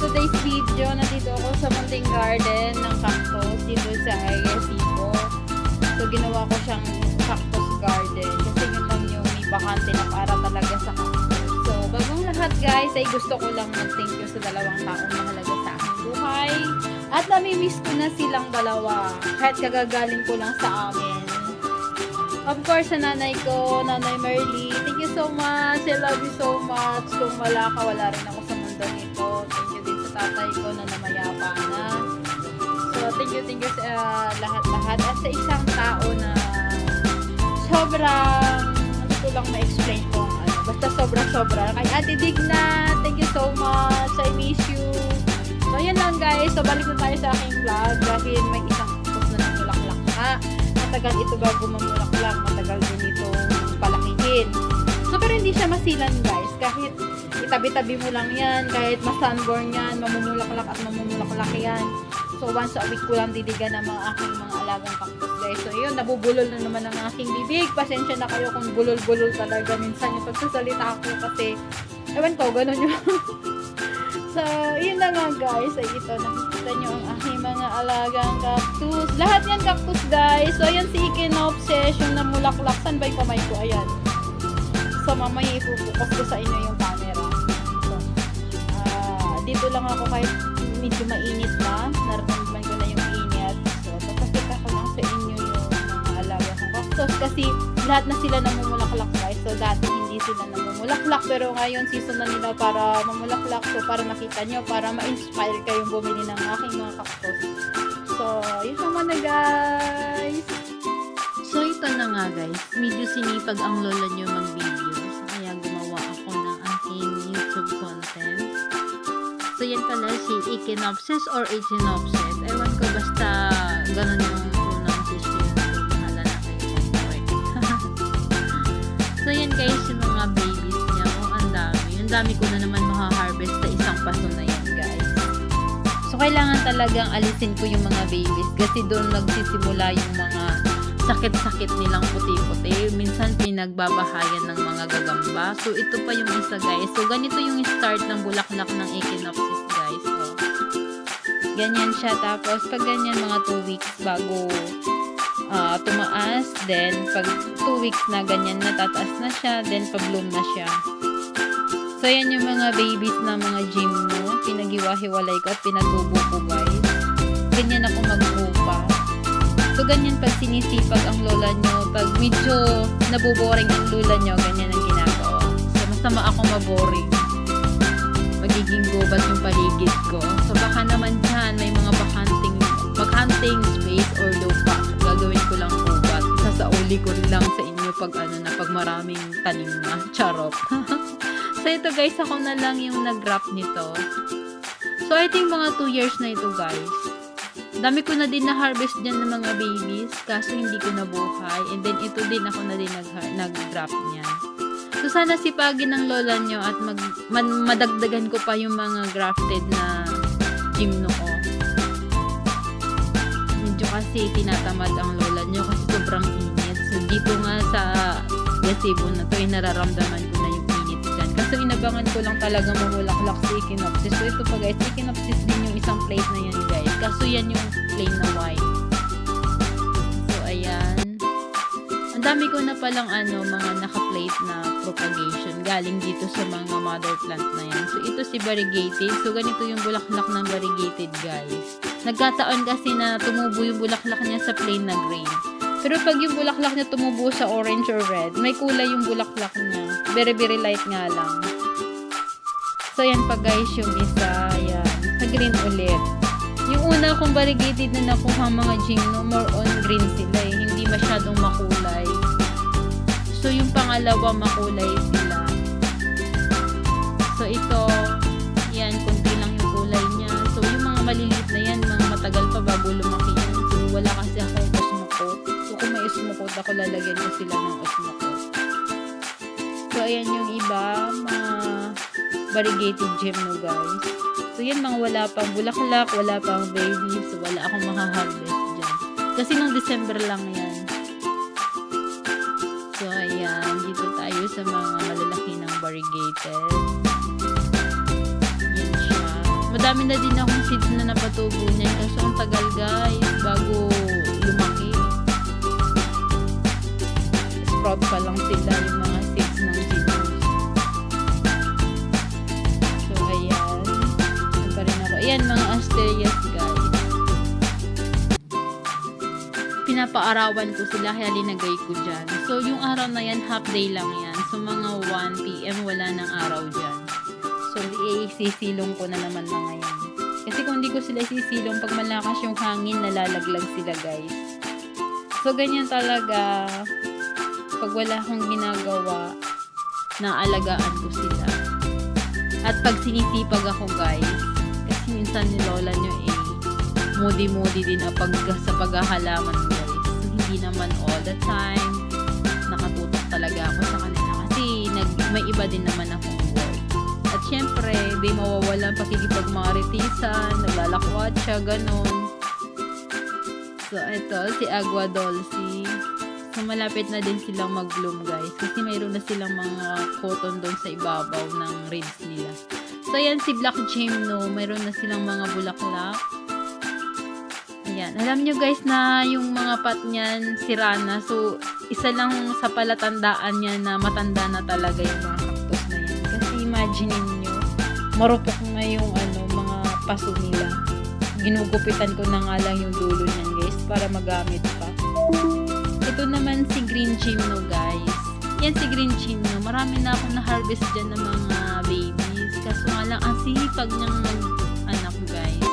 today's video, nandito ako sa Munting Garden ng cactus dito sa Arecibo. So, ginawa ko siyang cactus garden kasi yun lang yung may bakante na para talaga sa cactus. So, bagong lahat guys, ay gusto ko lang mag-thank you sa dalawang taong mahalaga sa aking buhay. At nami-miss ko na silang dalawa kahit kagagaling ko lang sa amin. Of course, sa nanay ko, Nanay Merly, thank you so much. I love you so much. Kung wala ka, wala rin ako tatay ko na namayapa na. So, thank you, thank you sa uh, lahat-lahat. At sa isang tao na sobrang, hindi ko lang ma-explain kung ano. Basta sobra-sobra. Kay Ate Digna, thank you so much. I miss you. So, yun lang guys. So, balik na tayo sa aking vlog dahil may isang post na namulaklak na matagal ito bago mamulaklak, matagal din itong palakihin. So, pero hindi siya masilan guys. Kahit itabi-tabi mo lang yan, kahit masunborn yan, mamumulaklak at mamumulaklak yan. So, once a week ko lang didigan ng mga aking mga alagang cactus guys. So, yun, nabubulol na naman ang aking bibig. Pasensya na kayo kung bulol-bulol talaga minsan yung pagsasalita ko kasi, ewan ko, ganun yung So, yun na nga guys. Ay, ito, nakikita nyo ang aking mga alagang cactus. Lahat yan cactus guys. So, ayan si Echinopsis, yung namulaklak. Saan ba yung kamay ko? Ayan. So, mamaya ipupukas ko sa inyo yung camera. So, ah, dito lang ako kahit medyo mainit na. Nararamdaman ko na yung init. So, papakita ko lang sa inyo yung mga alaga kong cactus. Kasi, lahat na sila namumulaklak guys. So, dati hindi sila namumulaklak. Pero ngayon, season na nila para mamulaklak. So, para makita nyo, para ma-inspire kayong bumili ng aking mga cactus. So, yun naman na guys. So ito na nga guys, medyo sinipag ang lola nyo mag-videos. Content. So yan pala si Echinopsis or Echinopsis. Ewan ko basta ganun yung pronunciation. Bahala na kayo kung correct. so yan guys, yung mga babies niya. Oh, ang dami. Ang dami ko na naman maha-harvest sa isang paso na yan guys. So kailangan talagang alisin ko yung mga babies kasi doon nagsisimula yung mga sakit-sakit nilang puti-puti. Minsan pinagbabahayan ng mga gagamba. So, ito pa yung isa guys. So, ganito yung start ng bulaklak ng Echinopsis guys. So, ganyan siya. Tapos, pag ganyan mga 2 weeks bago ah, tumaas. Then, pag 2 weeks na ganyan na, tataas na siya. Then, pabloom na siya. So, yan yung mga babies na mga gymno. Pinaghiwa-hiwalay ko at pinatubo ko guys. Ganyan ako mag-upa. So, ganyan pag sinisipag ang lola nyo, pag medyo naboboring ang lola nyo, ganyan ang ginagawa. So, masama ako maboring. Magiging gubat yung paligid ko. So, baka naman dyan, may mga bakanting, bakanting space or lupa. Gagawin ko lang gubat. Sasauli ko lang sa inyo pag ano na, pag maraming tanim na. Charot. so, ito guys, ako na lang yung nag-wrap nito. So, I think mga 2 years na ito guys. Dami ko na din na-harvest dyan ng mga babies, kaso hindi ko nabuhay. And then, ito din ako na din nag- nag-drop niyan. So, sana sipagin ng lola nyo at mag, man- madagdagan ko pa yung mga grafted na gymno ko. Medyo kasi tinatamad ang lola nyo kasi sobrang init. So, dito nga sa gazebo na to, ay nararamdaman ko na yung init dyan. Kaso inabangan ko lang talaga mamulaklak si Echinopsis. So, ito pa guys, Echinopsis din yung isang plate na Kaso yan yung plain na white. So, ayan. Ang dami ko na palang ano, mga naka-plate na propagation galing dito sa mga mother plant na yan. So, ito si variegated. So, ganito yung bulaklak ng variegated, guys. Nagkataon kasi na tumubo yung bulaklak niya sa plain na green. Pero pag yung bulaklak niya tumubo sa orange or red, may kulay yung bulaklak niya. Very, very light nga lang. So, yan pa guys yung isa. Yan. Sa green ulit. Yung una kong variegated na nakuha mga gymno, more on green sila eh. Hindi masyadong makulay. So, yung pangalawa, makulay sila. So, ito, yan, konti lang yung kulay niya. So, yung mga maliliit na yan, mga matagal pa bago lumaki yan. So, wala kasi akong osmokot. So, kung may osmokot ako, lalagyan ko sila ng osmokot. So, ayan yung iba, mga variegated gymno, guys. So, yan mga wala pang bulaklak, wala pang baby. So, wala akong makaharvest dyan. Kasi nung December lang yan. So, ayan. Dito tayo sa mga malalaki ng variegated. Yan siya. madami na din akong seeds na napatubo niyan. Kaso ang tagal guys, bago lumaki. Sprout pa lang sila yung mga Ayan, mga asterias guys. Pinapaarawan ko sila kaya linagay ko dyan. So, yung araw na yan, half day lang yan. So, mga 1 p.m. wala nang araw dyan. So, isisilong ko na naman mga yan. Kasi kung hindi ko sila isisilong, pag malakas yung hangin, nalalaglag sila guys. So, ganyan talaga. Pag wala akong ginagawa, naalagaan ko sila. At pag sinisipag ako guys, minsan ni lola nyo eh, moody-moody din ang pag, sa paghahalaman guys. Hindi naman all the time, nakatutok talaga ako sa kanila. Kasi nag, may iba din naman akong work. At syempre, di mawawalan pakikipagmaritisan, naglalakwat siya, ganon. So, ito, si Agua Dolce. So, malapit na din silang mag-bloom, guys. Kasi mayroon na silang mga cotton doon sa ibabaw ng ribs nila. So, ayan, si Black Gymno, mayroon na silang mga bulaklak. Ayan. Alam nyo, guys, na yung mga pat niyan, sira na. So, isa lang sa palatandaan niya na matanda na talaga yung mga cactus na yan. Kasi imagine niyo marupok na yung ano, mga paso nila. Ginugupitan ko na nga lang yung dulo niyan, guys, para magamit pa. Ito naman si Green Gymno, guys. Yan si Green Gymno. Marami na akong na-harvest dyan ng mga babies. Lang, ang sihipag niyang mag-anak, guys.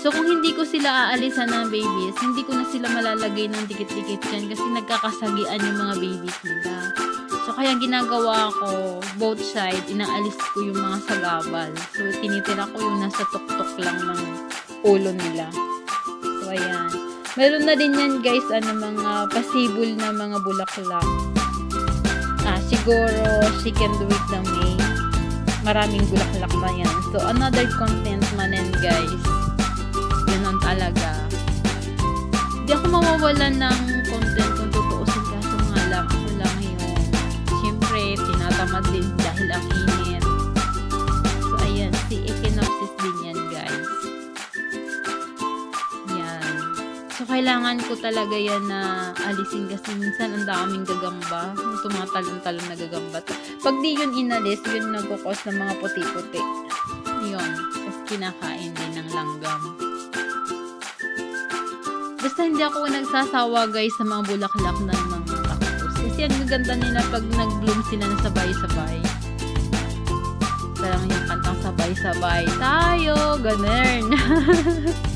So, kung hindi ko sila aalisan ng babies, hindi ko na sila malalagay ng dikit-dikit dyan kasi nagkakasagian yung mga babies nila. So, kaya ginagawa ko, both side, inaalis ko yung mga sagabal. So, tinitira ko yung nasa tuktok lang ng ulo nila. So, ayan. Meron na din yan, guys, ano, mga pasibol na mga bulaklak. Ah, siguro, second week ng May. Maraming bulaklak na yan. So, another content man yan, guys. Ganon talaga. Hindi ako mawawalan ng content kung tutuusin kaso nga lang ako lang yung siyempre tinatamad din dahil ang init. So ayan, si Echinopsis din yan guys. Kailangan ko talaga yan na alisin kasi minsan ang daming gagamba. Yung tumatalon-talon na gagamba. Pag di yun inalis, yun nagkukos ng mga puti-puti. Yun. Tapos kinakain din ng langgam. Basta hindi ako nagsasawa guys sa mga bulaklak ng mga cactus. Kasi ang gaganda nila pag nag-bloom sila na sabay-sabay. Parang yung kantang sabay-sabay tayo, ganun.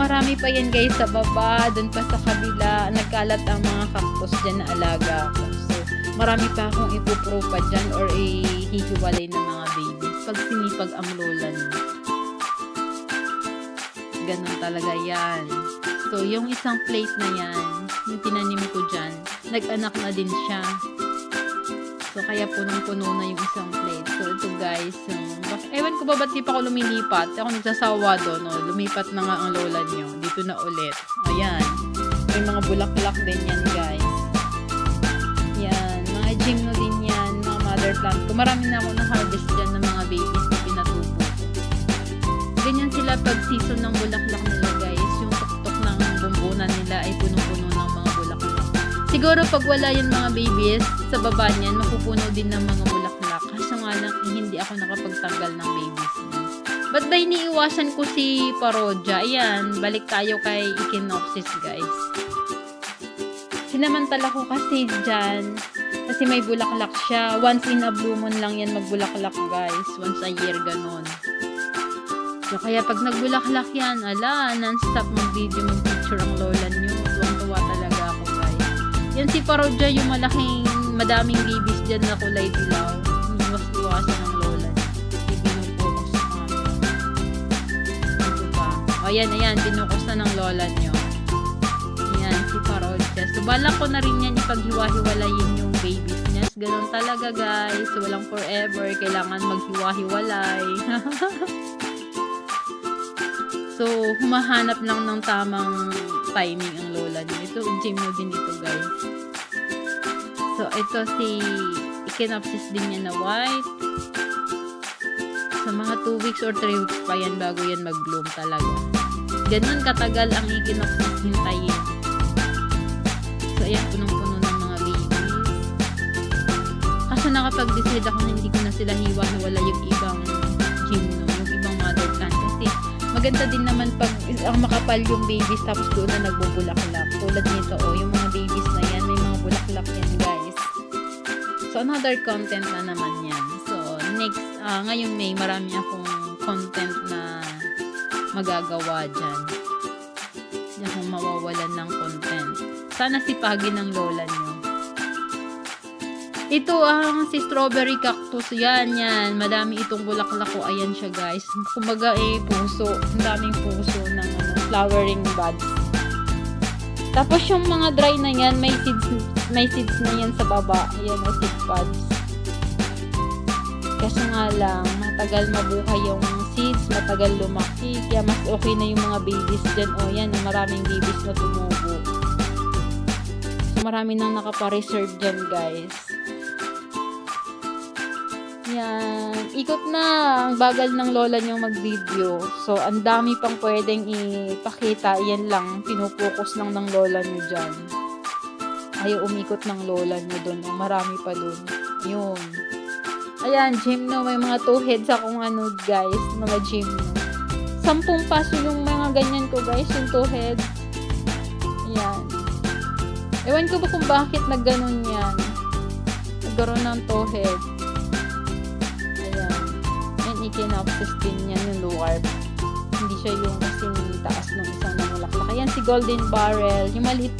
marami pa yan guys sa baba, dun pa sa kabila, nagkalat ang mga cactus dyan na alaga ko. So marami pa akong ipupro pa dyan or ihihiwalay ng mga babies pag sinipag ang lola niya ganun talaga yan. So, yung isang plate na yan, yung tinanim ko dyan, nag-anak na din siya. So, kaya punong-puno na yung isang plate. So, ito guys, um, ewan ko ba ba't di pa ako lumilipat? Ako nagsasawa doon, no? lumipat na nga ang lola nyo. Dito na ulit. Ayan. May mga bulaklak din yan, guys. Yan. Mga gymno din yan, mga mother plant ko. Marami na ako na-harvest dyan ng mga babies na pinatubo ko. Ganyan sila pag season ng bulaklak nila guys. Yung tuktok ng bumbunan nila ay punong-puno ng mga bulaklak. Siguro pag wala yung mga babies, sa baba niyan, mapupuno din ng mga bulaklak. Kaso nga lang, eh, hindi ako nakapagtanggal ng babies niya. Ba't ba iniiwasan ko si Parodia? Ayan, balik tayo kay Echinopsis guys. Sinamantala ko kasi dyan, kasi may bulaklak siya. Once in a blue moon lang yan magbulaklak guys. Once a year, ganon. So, kaya pag nagbulaklak yan, ala, non-stop mag-video, mag-picture ang lola nyo. Tuwang-tuwa talaga ako, guys. Yan si Parodia, yung malaking, madaming babies dyan na kulay dilaw. Iwas-iwasan ng lola sa camera. Ito pa. O, yan, ayan, binukos na ng lola nyo. Yan, si Parodia. So, balak ko na rin yan ipaghiwa-hiwalayin yung babies niya. Ganon talaga, guys. So, walang forever. Kailangan maghiwa-hiwalay. So, humahanap lang ng tamang timing ang lola niya. Ito, Jimno din ito, guys. So, ito si Echinopsis din niya na white. So, mga 2 weeks or 3 weeks pa yan bago yan mag-bloom talaga. Ganun katagal ang equinoxes hintayin. So, ayan, punong-puno ng mga babies. Kaso nakapag-decide ako na hindi ko na sila hiwa-hiwala yung ibang gymno, yung ibang mother plant. Kasi maganda din naman pag ang makapal yung babies tapos doon na nagbubulaklak. Tulad nito, oh, yung Another content na naman yan. So, next, ah, ngayong May, marami akong content na magagawa dyan. Hindi akong mawawalan ng content. Sana sipagin ng lola nyo. Ito ang si strawberry cactus. Yan, yan. Madami itong bulaklak ko. Ayan siya, guys. Kumbaga, eh, puso. Ang daming puso ng ano, flowering buds. Tapos yung mga dry na yan, may seeds, may seeds na yan sa baba. Ayan, o seed pods. Kaso nga lang, matagal mabuhay yung seeds, matagal lumaki. Kaya mas okay na yung mga babies dyan. O yan, maraming babies na tumubo. So, marami nang nakapa-reserve dyan, guys. Yan. Ikot na. Ang bagal ng lola niyong mag-video. So, ang dami pang pwedeng ipakita. Yan lang. Pinupokus lang ng lola niyo dyan. Ayaw umikot ng lola niyo doon. Marami pa doon. Yun. Ayan, gymno. May mga two heads akong ano, guys. Mga gymno. Sampung paso yung mga ganyan ko, guys. Yung two heads. Ayan. Ewan ko ba kung bakit nagganon yan. Nagkaroon ng two heads. Echinopsis din yan, yung lower. Hindi siya yung kasing taas ng isang namulaklak. Ayan si Golden Barrel. Yung maliit